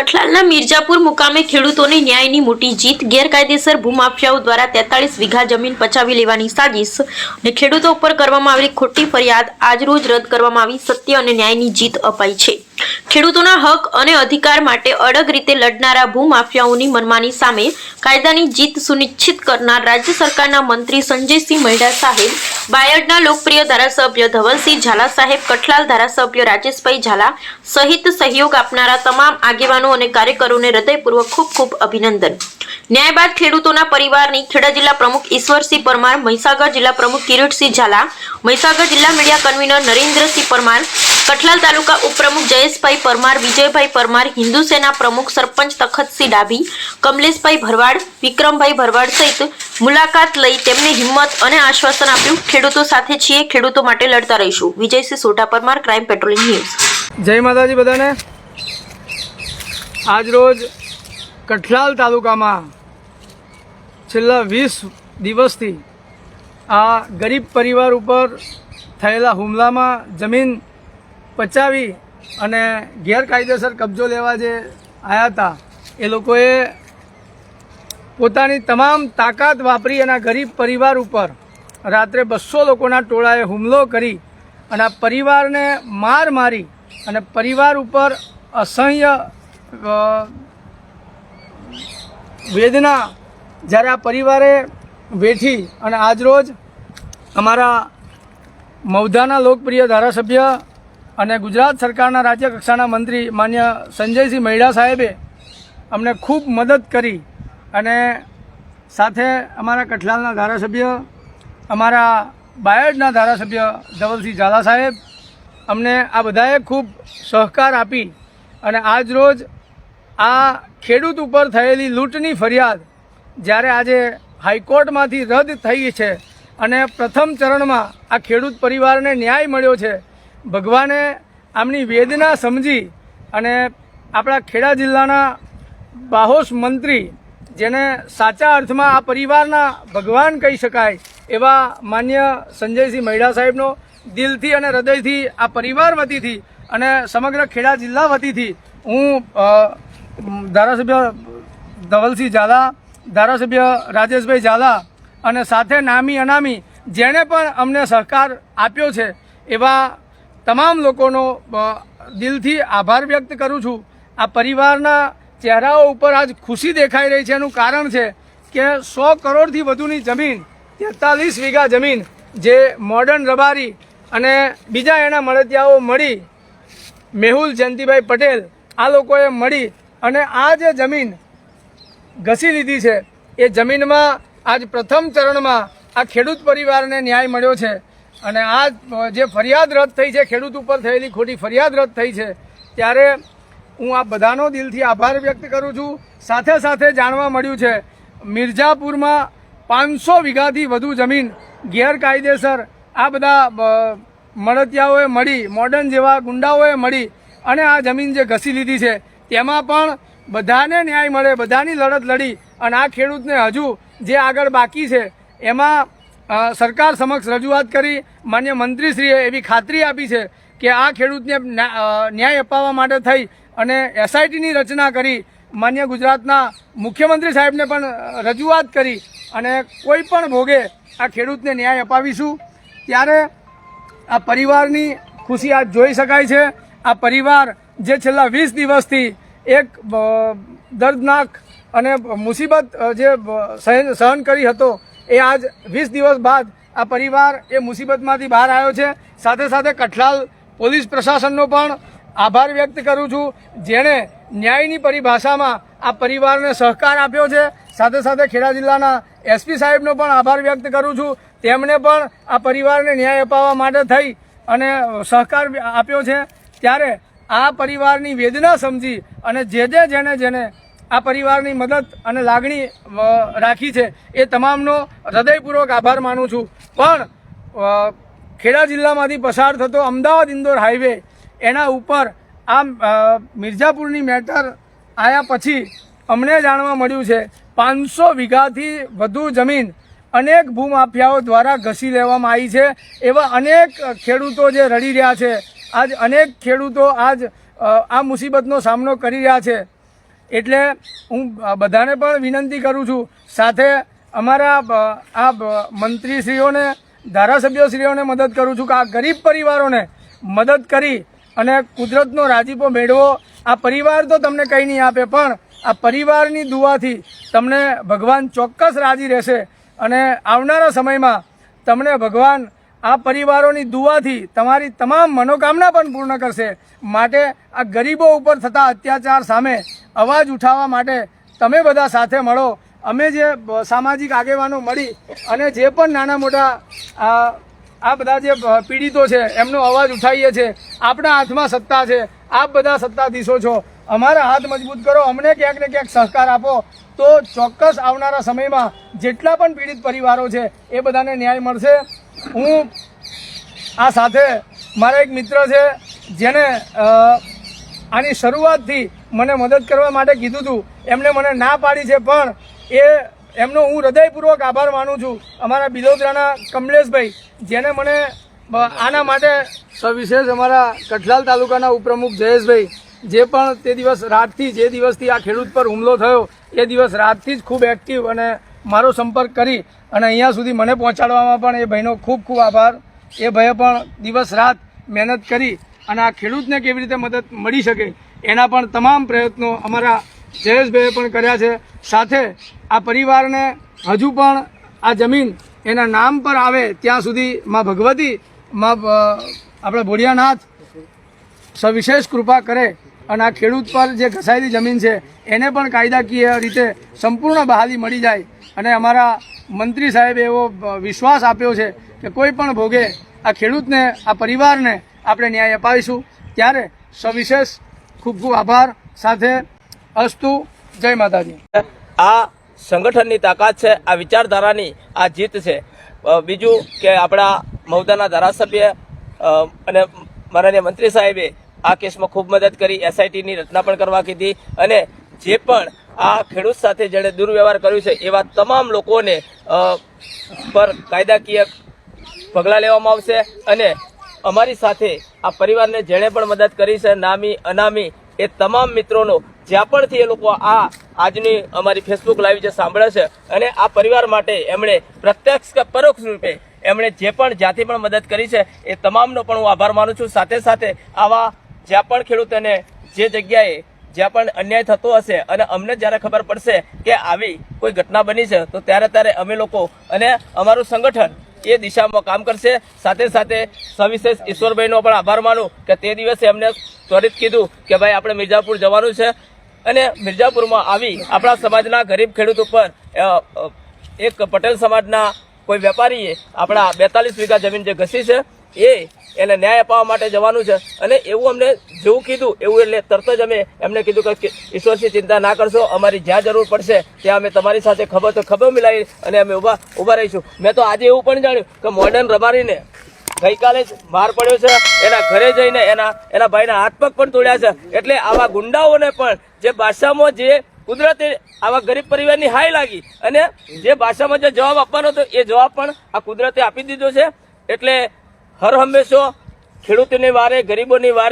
કઠલાલના મિર્જાપુર મુકામે ખેડૂતોને ન્યાયની મોટી જીત, ગેરકાયદેસર ભૂમાફિયાઓ દ્વારા તેતાળીસ વીઘા જમીન પચાવી લેવાની સાજિશ અને ખેડૂતો ઉપર કરવામાં આવેલી ખોટી ફરિયાદ આજરોજ રદ કરવામાં આવી. સત્ય અને ન્યાયની જીત અપાઈ છે. ખેડૂતોના હક અને અધિકાર માટે અડગ રીતે લડનારા ભૂમાફિયાઓની મનમાની સામે કાયદાની જીત સુનિશ્ચિત કરનાર રાજ્ય સરકારના મંત્રી સંજયસિંહ મહેડા સાહેબ, બાયડના લોકપ્રિય ધારાસભ્ય ધવલસિંહ ઝાલા સાહેબ, કઠલાલ ધારાસભ્ય રાજેશભાઈ ઝાલા સહિત સહયોગ આપનારા તમામ આગેવાનો અને કાર્યકરોને હૃદયપૂર્વક ખૂબ ખૂબ અભિનંદન. ન્યાય બાદ ખેડૂતોના પરિવારની ખેડા જિલ્લા પ્રમુખ ઈશ્વરસિંહ પરમાર, મહીસાગર જિલ્લા પ્રમુખ કિરીટસિંહ ઝાલા, મહીસાગર જિલ્લા મીડિયા કન્વીનર નરેન્દ્રસિંહ પરમાર કઠલાલ તાલુકા ઉપપ્રમુખ જયેશભાઈ પરમાર, વિજયભાઈ પરમાર, હિન્દુ સેના પ્રમુખ સરપંચ તખતસિંહ ડાભી, કમલેશભાઈ ભરવાડ, વિક્રમભાઈ ભરવાડ સહિત મુલાકાત લઈ તેમને હિંમત અને આશ્વાસન આપ્યું. ખેડૂતો સાથે છીએ, ખેડૂતો માટે લડતા રહીશું. Vijaysinh Sodha Parmar, crime patrolling news. જય માતાજી બધાને. આજ રોજ કઠલાલ તાલુકામાં છેલ્લા વીસ દિવસથી આ ગરીબ પરિવાર ઉપર થયેલા હુમલામાં જમીન પચાવી અને ગેરકાયદેસર કબજો લેવા જે આવ્યા હતા, એ લોકોએ પોતાની તમામ તાકાત વાપરી અને ગરીબ પરિવાર ઉપર રાત્રે બસો લોકોના ટોળાએ હુમલો કરી અને આ પરિવારને માર મારી અને પરિવાર ઉપર અસહ્ય વેદના જ્યારે આ પરિવારે વેઠી અને આજરોજ અમારા મૌધાના લોકપ્રિય ધારાસભ્ય અને ગુજરાત સરકારના રાજ્ય કક્ષાના મંત્રી માન્ય સંજયસિંહ મૈડા સાહેબે અમને ખૂબ મદદ કરી અને સાથે અમારા કઠલાલના ધારાસભ્ય, અમારા બાયડના ધારાસભ્ય ધવલસિંહ ઝાલા સાહેબ અમને આ બધાએ ખૂબ સહકાર આપી અને આજ રોજ આ ખેડૂત ઉપર થયેલી લૂંટની ફરિયાદ જ્યારે આજે હાઈકોર્ટમાંથી રદ થઈ છે અને પ્રથમ ચરણમાં આ ખેડૂત પરિવારને ન્યાય મળ્યો છે ભગવાને આમની વેદના સમજી અને આપણા ખેડા જિલ્લાના બાહોશ મંત્રી જેને સાચા અર્થમાં આ પરિવારના ભગવાન કહી શકાય એવા માન્ય સંજયસિંહ મહિડા સાહેબનો દિલથી અને હૃદયથી આ પરિવાર વતીથી અને સમગ્ર ખેડા જિલ્લા વતીથી હું ધારાસભ્ય ધવલસિંહ ઝાલા, ધારાસભ્ય રાજેશભાઈ ઝાલા અને સાથે નામી અનામી જેણે પણ અમને સહકાર આપ્યો છે એવા તમામ લોકોનો દિલથી આભાર વ્યક્ત કરું છું. આ પરિવારના ચહેરાઓ ઉપર આજ ખુશી દેખાઈ રહી છે. એનું કારણ છે કે સો કરોડથી વધુની જમીન, તેતાલીસ વીઘા જમીન જે મોડર્ન રબારી અને બીજા એના મળતિયાઓ મળી, મેહુલ જયંતિભાઈ પટેલ, આ લોકોએ મળી અને આ જે જમીન ઘસી લીધી છે, એ જમીનમાં આજ પ્રથમ ચરણમાં આ ખેડૂત પરિવારને ન્યાય મળ્યો છે. અને આ જે ફરિયાદ રદ થઈ છે, ખેડૂત ઉપર થયેલી ખોટી ફરિયાદ રદ થઈ છે, ત્યારે હું આ બધાનો દિલથી આભાર વ્યક્ત કરું છું. સાથે સાથે જાણવા મળ્યું છે, મિર્ઝાપુરમાં પાંચસો વીઘાથી વધુ જમીન ગેરકાયદેસર આ બધા મળતિયાઓએ મળી, મોડર્ન જેવા ગુંડાઓએ મળી અને આ જમીન જે ઘસી લીધી છે, તેમાં પણ બધાને ન્યાય મળે, બધાની લડત લડી અને આ ખેડૂતને હજુ જે આગળ બાકી છે, એમાં સરકાર સમક્ષ રજૂઆત કરી. માન્ય મંત્રીશ્રીએ એવી ખાતરી આપી છે કે આ ખેડૂતને ન્યાય અપાવવા માટે થઈ અને એસઆઈટીની રચના કરી. માન્ય ગુજરાતના મુખ્યમંત્રી સાહેબને પણ રજૂઆત કરી અને કોઈ પણ ભોગે આ ખેડૂતને ન્યાય અપાવીશું. ત્યારે આ પરિવારની ખુશી આજ જોઈ શકાય છે. આ પરિવાર જે છેલ્લા વીસ દિવસથી એક દર્દનાક અને મુસીબત જે સહન સહન કરી હતો એ આજ વીસ દિવસ બાદ આ પરિવાર એ મુસીબતમાંથી બહાર આવ્યો છે. સાથે સાથે કઠલાલ પોલીસ પ્રશાસનનો પણ આભાર વ્યક્ત કરું છું. જેણે ન્યાયની પરિભાષામાં આ પરિવારને સહકાર આપ્યો છે. સાથે સાથે ખેડા જિલ્લાના એસપી સાહેબનો પણ આભાર વ્યક્ત કરું છું. તેમણે પણ આ પરિવારને ન્યાય અપાવવા માટે થઈ અને સહકાર આપ્યો છે. ત્યારે આ પરિવારની વેદના સમજી અને જે જે જેને જેને આ પરિવારની મદદ અને લાગણી રાખી છે એ તમામનો હૃદયપૂર્વક આભાર માનું છું. પણ ખેડા જિલ્લામાંથી પસાર થતો અમદાવાદ ઇન્દોર હાઈવે એના ઉપર આ મિર્ઝાપુરની મેટર આવ્યા પછી અમને જાણવા મળ્યું છે, પાંચસો વીઘાથી વધુ જમીન અનેક ભૂમાફિયાઓ દ્વારા ઘસી લેવામાં આવી છે. એવા અનેક ખેડૂતો જે રડી રહ્યા છે. આજ અનેક ખેડૂતો આજ આ મુસીબતનો સામનો કરી રહ્યા છે. એટલે હું બધાને પણ વિનંતી કરું છું, સાથે અમારા આ મંત્રીશ્રીઓને, ધારાસભ્યશ્રીઓને મદદ કરું છું કે આ ગરીબ પરિવારોને મદદ કરી અને કુદરતનો રાજીપો મેળવો. આ પરિવાર તો તમને કંઈ નહીં આપે, પણ આ પરિવારની દુઆથી તમને ભગવાન ચોક્કસ રાજી રહેશે અને આવનારા સમયમાં તમને ભગવાન આ પરિવારોની દુઆથી તમારી તમામ મનોકામના પણ પૂર્ણ કરશે. માટે આ ગરીબો ઉપર થતા અત્યાચાર સામે અવાજ ઉઠાવવા માટે તમે બધા સાથે મળો. અમે જે સામાજિક આગેવાનો મળી અને જે પણ નાના મોટા આ આ બધા જે પીડિતો છે, એમનો અવાજ ઉઠાવીએ છીએ આપણા હાથમાં સત્તા છે, આપ બધા સત્તાધીશો છો. અમારા હાથ મજબૂત કરો, અમને ક્યાંક ને ક્યાંક સહકાર આપો. તો ચોક્કસ આવનારા સમયમાં જેટલા પણ પીડિત પરિવારો છે, એ બધાને ન્યાય મળશે. હું આ સાથે મારા એક મિત્ર છે, જેને આની શરૂઆતથી મને મદદ કરવા માટે કીધું હતું એમણે મને ના પાડી છે, પણ એ, એમનો હું હૃદયપૂર્વક આભાર માનું છું. અમારા બિલોદરાના કમલેશભાઈ, જેને મને આના માટે સવિશેષ અમારા કઠલાલ તાલુકાના ઉપપ્રમુખ જયેશભાઈ, જે પણ તે દિવસ રાતથી, જે દિવસથી આ ખેડૂત પર હુમલો થયો, એ દિવસ રાતથી જ ખૂબ એક્ટિવ અને મારો સંપર્ક કરી અને અહીંયા સુધી મને પહોંચાડવામાં પણ એ ભાઈનો ખૂબ ખૂબ આભાર. એ ભાઈએ પણ દિવસ રાત મહેનત કરી અને આ ખેડૂતને કેવી રીતે મદદ મળી શકે એના પણ તમામ પ્રયત્નો અમારા જયેશભાઈએ પણ કર્યા છે. સાથે આ પરિવારને હજુ પણ આ જમીન એના નામ પર આવે ત્યાં સુધી માં ભગવતી, માં આપણે ભોળિયાનાથ સવિશેષ કૃપા કરે અને આ ખેડૂત પર જે ઘસાયેલી જમીન છે, એને પણ કાયદાકીય રીતે સંપૂર્ણ બહાલી મળી જાય. અને અમારા મંત્રી સાહેબે એવો વિશ્વાસ આપ્યો છે કે કોઈ પણ ભોગે આ ખેડૂતને, આ પરિવારને આપણે ન્યાય અપાવીશું. ત્યારે સવિશેષ ખૂબ ખૂબ આભાર. સાથે અસ્તુ. જય માતાજી. આ સંગઠનની તાકાત છે, આ વિચારધારાની આ જીત છે. બીજું કે આપણા મહુદાના ધારાસભ્ય અને માનનીય મંત્રી સાહેબે આ કેસમાં ખૂબ મદદ કરી. એસઆઈટીની રચના પણ કરવા કીધી અને જે પણ આ ખેડૂત સાથે જેણે દુર્વ્યવહાર કર્યું છે, એવા તમામ લોકોને પર કાયદાકીય પગલાં લેવામાં આવશે અને અમારી સાથે આ પરિવારને જેણે પણ મદદ કરી છે, નામી, અનામી, એ તમામ મિત્રોનો, જ્યાં પણથી એ લોકો આ આજની અમારી ફેસબુક લાઈવ જે સાંભળે છે અને આ પરિવાર માટે એમણે પ્રત્યક્ષ કે પરોક્ષ રૂપે એમણે જે પણ જ્યાંથી પણ મદદ કરી છે, એ તમામનો પણ હું આભાર માનું છું. સાથે સાથે આવા જ્યાં પણ ખેડૂતોને જે જગ્યાએ જ્યાં પણ અન્યાય થતો હશે અને અમને જ્યારે ખબર પડશે કે આવી કોઈ ઘટના બની છે, તો ત્યારે ત્યારે અમે લોકો અને અમારું સંગઠન એ દિશામાં કામ કરશે. સાથે સાથે સવિશેષ ઈશ્વરભાઈનો પણ આભાર માનું કે તે દિવસે એમને ત્વરિત કીધું કે ભાઈ આપણે મિર્જાપુર જવાનું છે અને મિર્જાપુરમાં આવી આપણા સમાજના ગરીબ ખેડૂત ઉપર એક પટેલ સમાજના કોઈ વેપારીએ આપણા બેતાલીસ વીઘા જમીન જે ઘસી છે એ, એને ન્યાય અપાવવા માટે જવાનું છે. અને એવું અમને જેવું કીધું, એવું એટલે તરત જ અમે એમને કીધું કે ઈશ્વરથી ચિંતા ના કરશો, અમારી જ્યાં જરૂર પડશે, ત્યાં અમે તમારી સાથે ખબર તો ખબર મિલાવી અને અમે ઊભા ઊભા રહીશું. મેં તો આજે એવું પણ જાણ્યું કે મોડર્ન રબારીને ગઈકાલે જ માર પડ્યો છે, એના ઘરે જઈને એના એના ભાઈના હાથ પગ પણ તોડ્યા છે. એટલે આવા ગુંડાઓને પણ જે ભાષામાં જે કુદરતે આવા ગરીબ પરિવારની હાય લાગી અને જે ભાષામાં જે જવાબ આપવાનો હતો, એ જવાબ પણ આ કુદરતે આપી દીધો છે. એટલે હર હંમેશો ખેડૂતોની વારે ગરીબોની વારે